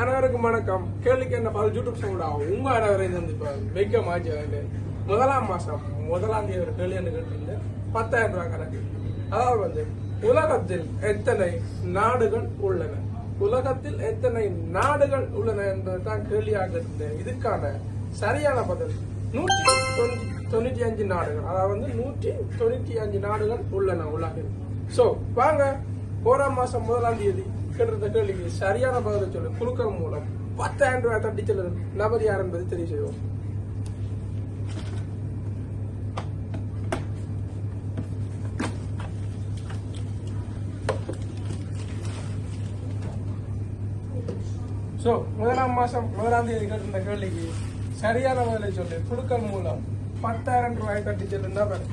அனைவருக்கும் வணக்கம். கேள்விக்கு என்ன பதில்? யூடியூப் சவுடா உங்க அனைவரையும் சந்திப்பார் வைக்க மாச்சு முதலாம் மாசம் முதலாம் தேதி ஒரு கேள்வி என்று கேட்டிருந்தேன். பத்தாயிரம் ரூபாய் கணக்கு. அதாவது வந்து உலகத்தில் எத்தனை நாடுகள் உள்ளன? உலகத்தில் எத்தனை நாடுகள் உள்ளன என்பதுதான் கேள்வியாக இருந்தேன். இதுக்கான சரியான பதில் நூற்றி தொண்ணூற்றி அஞ்சு நாடுகள். அதாவது வந்து நூற்றி தொண்ணூற்றி அஞ்சு நாடுகள் உள்ளன உலகில். ஸோ வாங்க போறாம் மாசம் முதலாம் தேதி. கேட்டிருந்த கேள்விக்கு சரியான பதிலை சொல்லு. குழுக்கள் மூலம். பத்தாயிரம் ரூபாய் தட்டி செல்லும் நபர் யார் என்பதை தெரிய செய்வோம். சோ முதலாம் மாசம் முதலாம் தேதி கேட்டிருந்த கேள்விக்கு சரியான பதிலை சொல்லு. குழுக்கள் மூலம் பத்தாயிரம் ரூபாய் தட்டி செல்லும் நபர்.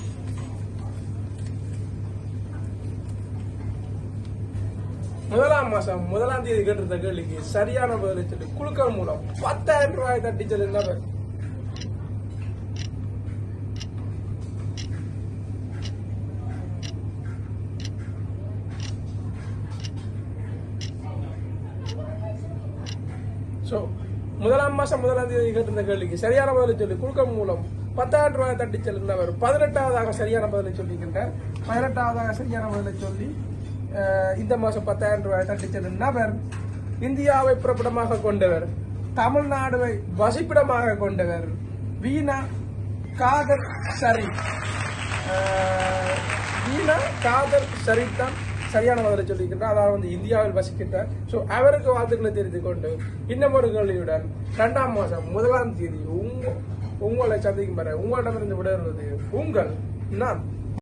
முதலாம் மாசம் முதலாம் தேதி கேட்டிருந்த கேள்விக்கு சரியான பதிலை சொல்லி குழுக்கள் மூலம் பத்தாயிரம் ரூபாய் தட்டி செல்லும் நபர் சோ முதலாம் மாசம் முதலாம் தேதி கேட்டிருந்த கேள்விக்கு சரியான பதிலை சொல்லி குழுக்கள் மூலம் பத்தாயிரம் ரூபாய் தட்டி செல்லுந்தவர் பதினெட்டாவதாக சரியான பதிலை சொல்லியிருக்கின்றார். பதினெட்டாவதாக சரியான பதிலை சொல்லி இந்த மாதம் பத்தாயிரம் ரூபாய் தட்டி நபர் இந்தியாவை புறப்படமாக கொண்டவர் தமிழ்நாடுவை வசிப்பிடமாக கொண்டவர் வீணா காதர் சரி வீணா காதர் சரிதான் சரியான பதிலை சொல்லியிருக்கின்றார் அதாவது வந்து இந்தியாவில் வசிக்கின்றார். ஸோ அவருக்கு வாழ்த்துக்களை தெரிந்து கொண்டு இன்னும் ஒரு கேள்வியுடன் மாதம் முதலாம் தேதி உங்க உங்களை சந்திக்கும் பெற உங்களிடமிருந்து விடைபெறுவது உங்கள் நான்.